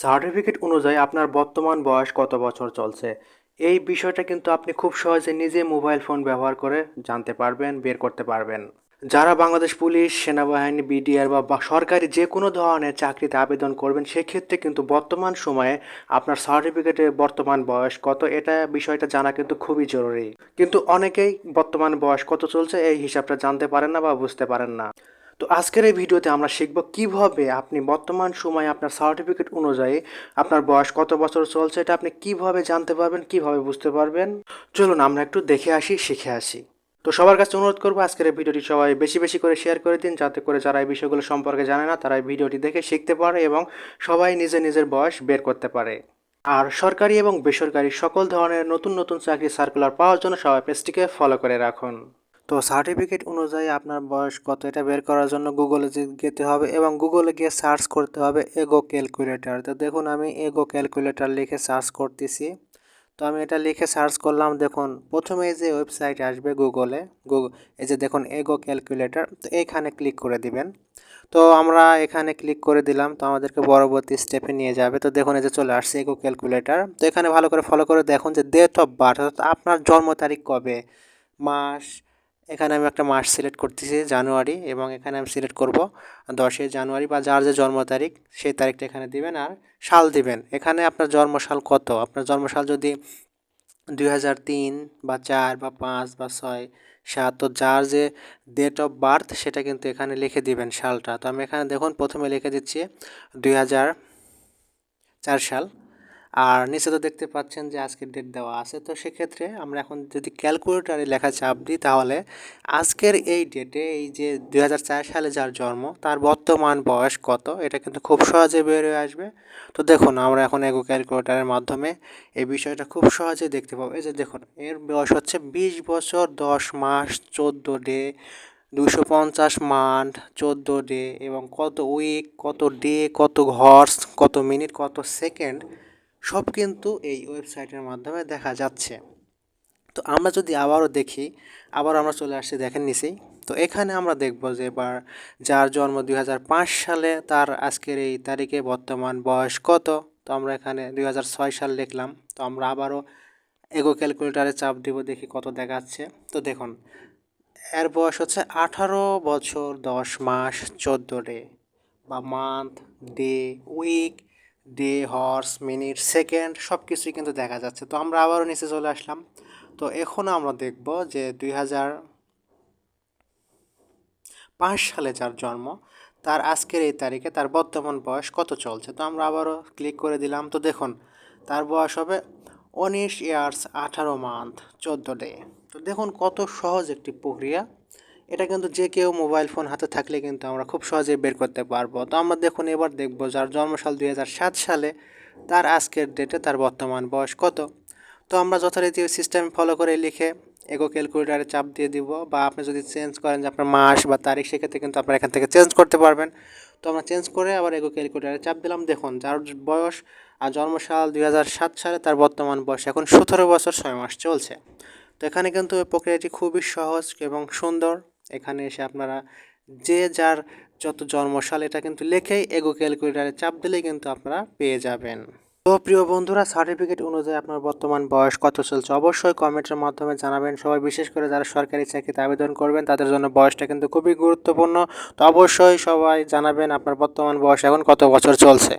Certificate অনুযায়ী আপনার বর্তমান বয়স কত বছর চলছে? এই বিষয়টা কিন্তু আপনি খুব সহজে নিজে মোবাইল ফোন ব্যবহার করে জানতে পারবেন, বের করতে পারবেন। যারা বাংলাদেশ পুলিশ, সেনাবাহিনী, বিডিআর বা সরকারি যে কোনো ধরনের চাকরিতে আবেদন করবেন, সেক্ষেত্রে কিন্তু বর্তমান সময়ে আপনার সার্টিফিকেটে বর্তমান বয়স কত, এটা বিষয়টা জানা কিন্তু খুবই জরুরি। কিন্তু অনেকেই বর্তমান বয়স কত চলছে, এই হিসাবটা জানতে পারেন না বা বুঝতে পারেন না। তো আজকের এই ভিডিওতে আমরা শিখব কীভাবে আপনি বর্তমান সময়ে আপনার সার্টিফিকেট অনুযায়ী আপনার বয়স কত বছর চলছে, এটা আপনি কীভাবে জানতে পারবেন, কীভাবে বুঝতে পারবেন? চলুন আমরা একটু দেখে আসি, শিখে আসি। তো সবার কাছে অনুরোধ করব, আজকের এই ভিডিওটি সবাই বেশি বেশি করে শেয়ার করে দিন, যাতে করে যারা এই বিষয়গুলো সম্পর্কে জানে না, তারা এই ভিডিওটি দেখে শিখতে পারে এবং সবাই নিজের নিজের বয়স বের করতে পারে। আর সরকারি এবং বেসরকারি সকল ধরনের নতুন নতুন চাকরি সার্কুলার পাওয়ার জন্য সবাই পেজটিকে ফলো করে রাখুন। তো সার্টিফিকেট অনুযায়ী আপনার বয়স কত এটা বের করার জন্য গুগলে যেতে হবে এবং গুগলে গিয়ে সার্চ করতে হবে এগো ক্যালকুলেটার তো দেখুন আমি এগো ক্যালকুলেটার লিখে সার্চ করতেছি। তো আমি এটা লিখে সার্চ করলাম, দেখুন প্রথমে যে ওয়েবসাইট আসবে গুগলে গুগল এই যে দেখুন এগো ক্যালকুলেটর তো এখানে ক্লিক করে দিবেন। তো আমরা এখানে ক্লিক করে দিলাম, তো আমাদেরকে পরবর্তী স্টেপে নিয়ে যাবে। তো দেখুন এই যে চলে আসছে এগো ক্যালকুলেটর তো এখানে ভালো করে ফলো করে দেখুন যে ডেট অফ বার্থ অর্থাৎ আপনার জন্ম তারিখ কবে, মাস এখানে আমি একটা মাস সিলেক্ট করতেছি জানুয়ারি এবং এখানে আমি সিলেক্ট করব দশই জানুয়ারি বা যার যে জন্ম তারিখ সেই তারিখটা এখানে দিবেন আর সাল দিবেন। এখানে আপনার জন্মসাল কত? আপনার জন্মসাল যদি দুই হাজার তিন বা চার বা পাঁচ বা ছয়, সাত, তো যার যে ডেট অফ বার্থ সেটা কিন্তু এখানে লিখে দিবেন সালটা। তো আমি এখানে দেখুন, প্রথমে লিখে দিচ্ছি দুই হাজার চার সাল। আর নিচে তো দেখতে পাচ্ছেন যে আজকের ডেট দেওয়া আছে। তো সেক্ষেত্রে আমরা এখন যদি ক্যালকুলেটারে লেখা চাপ দিই তাহলে আজকের এই ডেটে এই যে দু হাজার চার সালে যার জন্ম, তার বর্তমান বয়স কত? এটা কিন্তু খুব সহজে বের হয়ে আসবে। তো দেখুন, আমরা এখন এগো ক্যালকুলেটারের মাধ্যমে এই বিষয়টা খুব সহজে দেখতে পাবো। এই যে দেখুন, এর বয়স হচ্ছে বিশ বছর, দশ মাস, চোদ্দ ডে দুশো পঞ্চাশ মান্থ, চোদ্দ ডে এবং কত উইক কত ডে কত হর্স কত মিনিট কত সেকেন্ড সব কিন্তু এই ওয়েবসাইটের মাধ্যমে দেখা যাচ্ছে। তো আমরা যদি আবারও দেখি, আবার আমরা চলে আসছি, দেখেন নিচেই তো এখানে আমরা দেখব যে এবার যার জন্ম দুই হাজার পাঁচ সালে, তার আজকের এই তারিখে বর্তমান বয়স কত? তো আমরা এখানে দুই হাজার ছয় সাল লিখলাম তো আমরা আবারও এগো ক্যালকুলেটারে চাপ দিব, দেখি কত দেখাচ্ছে। তো দেখুন, এর বয়স হচ্ছে আঠারো বছর দশ মাস চোদ্দ ডে বা month, day, week day, hours, minute, second সব কিছুই কিন্তু দেখা যাচ্ছে। তো আমরা আবারও নিচে চলে আসলাম। তো এখন আমরা দেখব যে দুই হাজার পাঁচ সালে যার জন্ম, তার আজকের এই তারিখে তার বর্তমান বয়স কত চলছে? তো আমরা আবারও ক্লিক করে দিলাম। তো দেখুন, তার বয়স হবে উনিশ ইয়ার্স আঠারো মান্থ, চোদ্দ ডে। তো দেখুন কত সহজ একটি প্রক্রিয়া। এটা কিন্তু যে কেউ মোবাইল ফোন হাতে থাকলে কিন্তু আমরা খুব সহজেই বের করতে পারব। তো আমরা দেখুন এবার দেখব যার জন্মসাল দুই সালে, তার আজকের ডেটে তার বর্তমান বয়স কত? তো আমরা যথারীতি সিস্টেম ফলো করে লিখে এগো ক্যালকুলেটারে চাপ দিয়ে দিব বা আপনি যদি চেঞ্জ করেন যে আপনার মাস বা তারিখ, সেক্ষেত্রে কিন্তু আপনারা এখান থেকে চেঞ্জ করতে পারবেন। তো আমরা চেঞ্জ করে আবার এগো ক্যালকুলেটারে চাপ দিলাম। দেখুন যার বয়স আর জন্মসাল দুই সালে তার বর্তমান বয়স এখন সতেরো বছর ছয় মাস চলছে। তো এখানে কিন্তু প্রক্রিয়াটি খুবই সহজ এবং সুন্দর। এখানে এসে আপনারা যে যার যত জন্মসাল এটা কিন্তু লেখেই এগো ক্যালকুলেটারে চাপ দিলেই কিন্তু আপনারা পেয়ে যাবেন। তো প্রিয় বন্ধুরা সার্টিফিকেট অনুযায়ী আপনার বর্তমান বয়স কত চলছে অবশ্যই কমেন্টের মাধ্যমে জানাবেন। সবাই বিশেষ করে যারা সরকারি চাকরিতে আবেদন করবেন, তাদের জন্য বয়সটা কিন্তু খুবই গুরুত্বপূর্ণ। তো অবশ্যই সবাই জানাবেন আপনার বর্তমান বয়স এখন কত বছর চলছে।